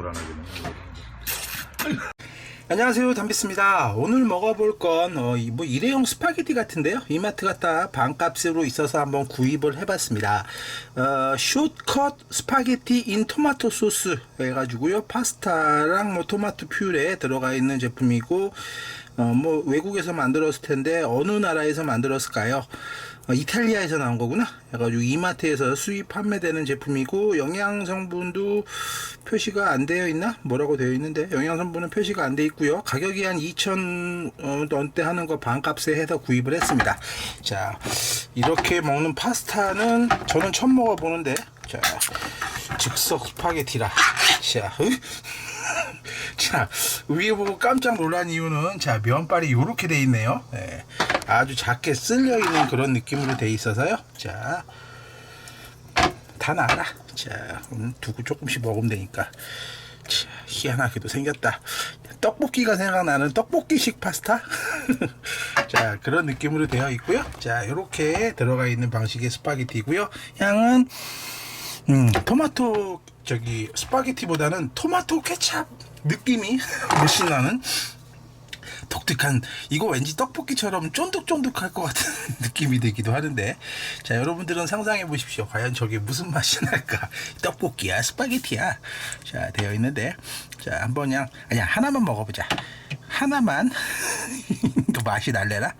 노란하게는. 안녕하세요. 담비스입니다. 오늘 먹어볼 건 어, 이- 뭐 일회용 스파게티 같은데요. 이마트 갔다 반값으로 있어서 한번 구입을 해봤습니다. 어, 숏컷 스파게티 인 토마토 소스 해가지고요. 파스타랑 뭐 토마토 퓨레 들어가 있는 제품이고 어, 뭐 외국에서 만들었을 텐데 어느 나라에서 만들었을까요 어, 이탈리아에서 나온 거구나. 그래가지고 이마트에서 수입 판매되는 제품이고 영양 성분도 표시가 안 되어 있나? 뭐라고 되어 있는데 영양 성분은 표시가 안 돼 있고요. 가격이 한2,000 원대 하는 거 반값에 해서 구입을 했습니다. 자, 이렇게 먹는 파스타는 저는 처음 먹어보는데 자, 즉석 스파게티라. 자, 으? 자, 위에 보고 깜짝 놀란 이유는 자, 면발이 이렇게 돼 있네요. 네, 아주 작게 쓸려 있는 그런 느낌으로 돼 있어서요. 자, 다 나라. 자, 음, 두고 조금씩 먹으면 되니까. 자, 희한하게도 생겼다. 떡볶이가 생각나는 떡볶이식 파스타? 자, 그런 느낌으로 되어 있고요. 자, 이렇게 들어가 있는 방식의 스파게티고요. 향은 음, 토마토 저기 스파게티보다는 토마토 케찹 느낌이 훨씬 나는 독특한 이거 왠지 떡볶이처럼 쫀득쫀득할 것 같은 느낌이 들기도 하는데. 자 여러분들은 상상해 보십시오. 과연 저게 무슨 맛이 날까? 떡볶이야 스파게티야? 자 되어 있는데. 자 한번 그냥 아니야 하나만 먹어보자. 하나만. 그 맛이 날래라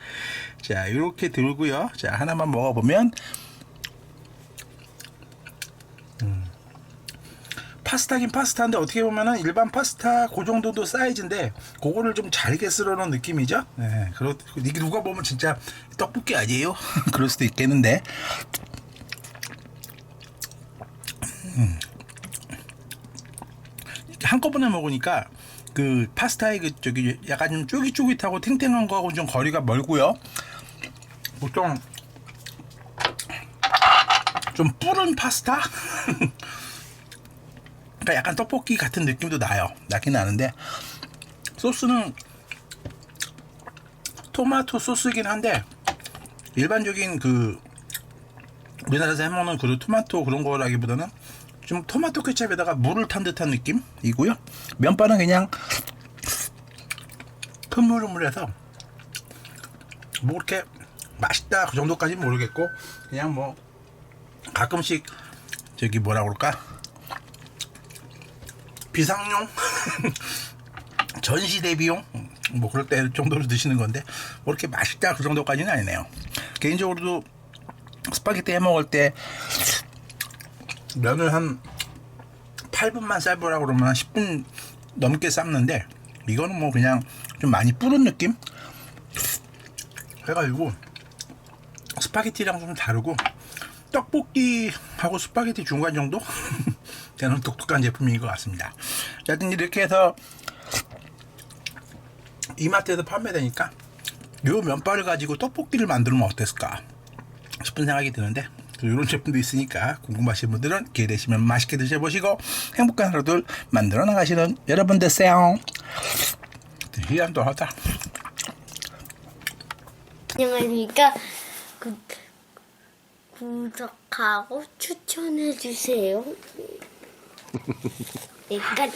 자 이렇게 들고요. 자 하나만 먹어보면 파스타긴 파스타인데 어떻게 보면은 일반 파스타 그 정도도 사이즈인데 그거를 좀 잘게 쓸어 놓은 느낌이죠. 네, 그렇 이게 누가 보면 진짜 떡볶이 아니에요? 그럴 수도 있겠는데. 음. 한꺼번에 먹으니까 그 파스타의 그 저기 약간 좀 쫄깃쫄깃하고 탱탱한 거하고 좀 거리가 멀고요. 보통 좀 뿌른 파스타? 그러니까 약간 떡볶이 같은 느낌도 나요. 나긴 나는데 소스는 토마토 소스긴 한데 일반적인 그 우리나라에서 해먹는 그 토마토 그런 거라기보다는 좀 토마토 케첩에다가 물을 탄 듯한 느낌이고요. 면발은 그냥 흐물흐물해서 뭐 그렇게 맛있다 그 정도까지는 모르겠고 그냥 뭐 가끔씩 저기 뭐라 그럴까 비상용? 전시 대비용? 뭐 그럴 때 정도로 드시는 건데 뭐 이렇게 맛있다 그 정도까지는 아니네요. 개인적으로도 스파게티 해 먹을 때 면을 한 8분만 삶으라고 그러면 한 10분 넘게 삶는데 이거는 뭐 그냥 좀 많이 뿌른 느낌? 해가지고 스파게티랑 좀 다르고 떡볶이하고 스파게티 중간 정도 되는 독특한 제품인 것 같습니다. 자, 하여튼 이렇게 해서 이마트에서 판매되니까 요 면발을 가지고 떡볶이를 만들면 어땠을까 싶은 생각이 드는데 이런 제품도 있으니까 궁금하신 분들은 기회 되시면 맛있게 드셔보시고 행복한 하루들 만들어 나가시는 여러분 되세요. 희한도 하다. 안녕하십니까. 구, 구독하고 추천해주세요. 약간